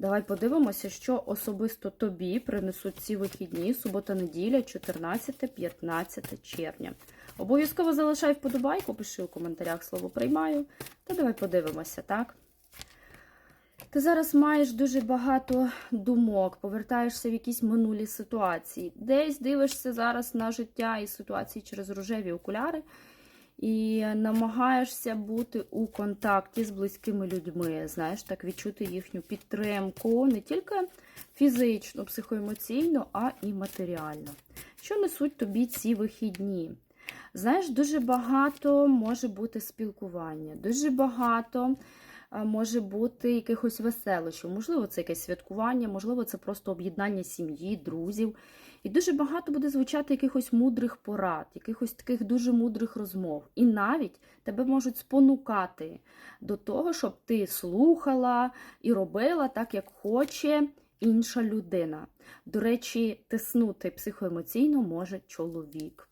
Давай подивимося, що особисто тобі принесуть ці вихідні, субота-неділя, 14-15 червня. Обов'язково залишай вподобайку, пиши у коментарях слово приймаю. Та давай подивимося, так? Ти зараз маєш дуже багато думок, повертаєшся в якісь минулі ситуації. Десь дивишся зараз на життя і ситуації через рожеві окуляри, і намагаєшся бути у контакті з близькими людьми, знаєш, так відчути їхню підтримку не тільки фізично, психоемоційно, а і матеріально. Що несуть тобі ці вихідні? Знаєш, дуже багато може бути спілкування, дуже багато може бути якихось веселощів. Можливо, це якесь святкування, можливо, це просто об'єднання сім'ї, друзів. І дуже багато буде звучати якихось мудрих порад, якихось таких дуже мудрих розмов. І навіть тебе можуть спонукати до того, щоб ти слухала і робила так, як хоче інша людина. До речі, тиснути психоемоційно може чоловік.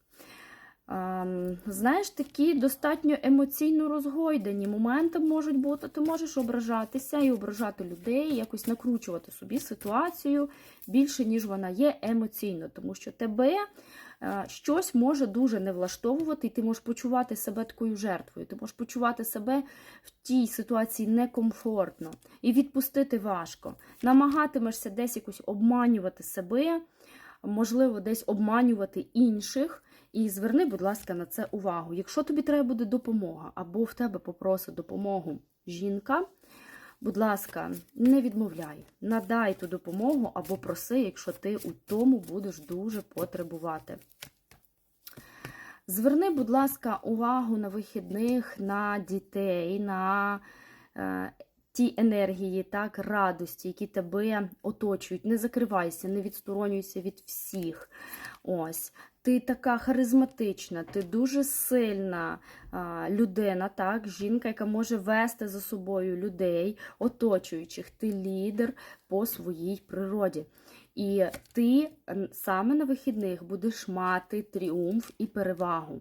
Знаєш, такі достатньо емоційно розгойдені моменти можуть бути. Ти можеш ображатися і ображати людей, якось накручувати собі ситуацію більше, ніж вона є емоційно, тому що тебе е, щось може дуже не влаштовувати, і ти можеш почувати себе такою жертвою. Ти можеш почувати себе в тій ситуації некомфортно і відпустити важко. Намагатимешся десь якось обманювати себе, можливо, десь обманювати інших. І зверни, будь ласка, на це увагу. Якщо тобі треба буде допомога, або в тебе попросить допомогу жінка, будь ласка, не відмовляй, надай ту допомогу або проси, якщо ти у тому будеш дуже потребувати. Зверни, будь ласка, увагу на вихідних, на дітей, на е, ті енергії, так, радості, які тебе оточують. Не закривайся, не відсторонюйся від всіх. Ось. Ти така харизматична, ти дуже сильна а, людина, так, жінка, яка може вести за собою людей, оточуючих. Ти лідер по своїй природі. І ти саме на вихідних будеш мати тріумф і перевагу.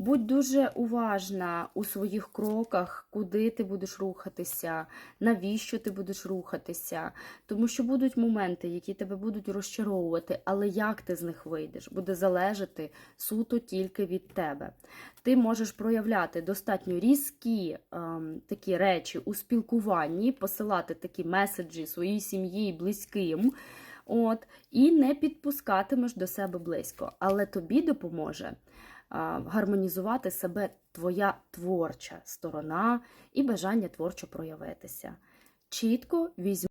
Будь дуже уважна у своїх кроках, куди ти будеш рухатися, навіщо ти будеш рухатися. Тому що будуть моменти, які тебе будуть розчаровувати, але як ти з них вийдеш, буде залежати суто тільки від тебе. Ти можеш проявляти достатньо різкі ем, такі речі у спілкуванні, посилати такі меседжі своїй сім'ї близьким. От, і не підпускатимеш до себе близько, але тобі допоможе гармонізувати себе твоя творча сторона і бажання творчо проявитися. Чітко візьми.